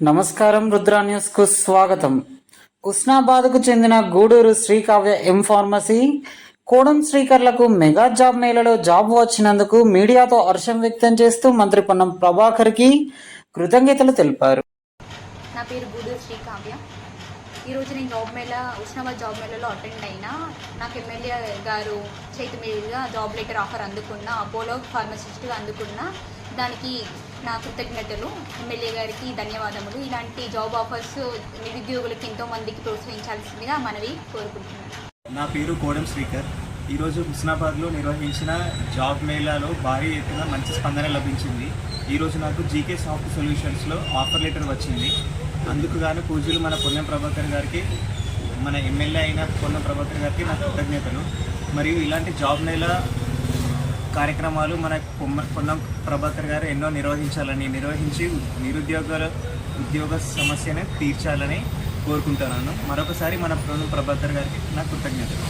నమస్కారం రుద్రా న్యూస్కు స్వాగతం. ఉస్నాబాద్కు చెందిన గూడూరు శ్రీకావ్య ఎం ఫార్మసీ కోడం శ్రీకర్లకు మెగా జాబ్ మేళలో జాబ్ వచ్చినందుకు మీడియాతో హర్షం వ్యక్తం చేస్తూ మంత్రి పొన్నం ప్రభాకర్కి కృతజ్ఞతలు తెలిపారు. నా పేరు గూడూరు శ్రీకావ్య. ఈరోజు నేను జాబ్ మేళ ఉస్నాబాద్ జాబ్ మేళలో అటెండ్ అయినా నాకు ఎమ్మెల్యే గారు చేతి మీదుగా జాబ్ లెటర్ ఆఫర్ అందుకున్న అపోలో ఫార్మసిస్ట్గా అందుకున్న దానికి నా కృతజ్ఞతలు. ఎమ్మెల్యే గారికి ధన్యవాదములు. ఇలాంటి జాబ్ ఆఫర్స్ నిరుద్యోగులకు ఎంతో మందికి ప్రోత్సహించాల్సిందిగా మనవి కోరుకుంటున్నాను. నా పేరు కోడెం శ్రీకర్. ఈరోజు హుస్నాబాద్లో నిర్వహించిన జాబ్ మేళాలో భారీ ఎత్తున మంచి స్పందన లభించింది. ఈరోజు నాకు జీకే సాఫ్ట్ సొల్యూషన్స్లో ఆఫర్ లెటర్ వచ్చింది. అందుకు గాను పూజలు మన పొన్నం ప్రభాకర్ గారికి మన ఎమ్మెల్యే అయిన పొన్నం ప్రభాకర్ గారికి నా కృతజ్ఞతలు. మరియు ఇలాంటి జాబ్ మేళా కార్యక్రమాలు మన పొన్నం ప్రభాకర్ గారు ఎన్నో నిర్వహించాలని నిర్వహించి నిరుద్యోగుల ఉద్యోగ సమస్యను తీర్చాలని కోరుకుంటున్నాను. మరొకసారి మన పొన్నం ప్రభాకర్ గారికి నా కృతజ్ఞతలు.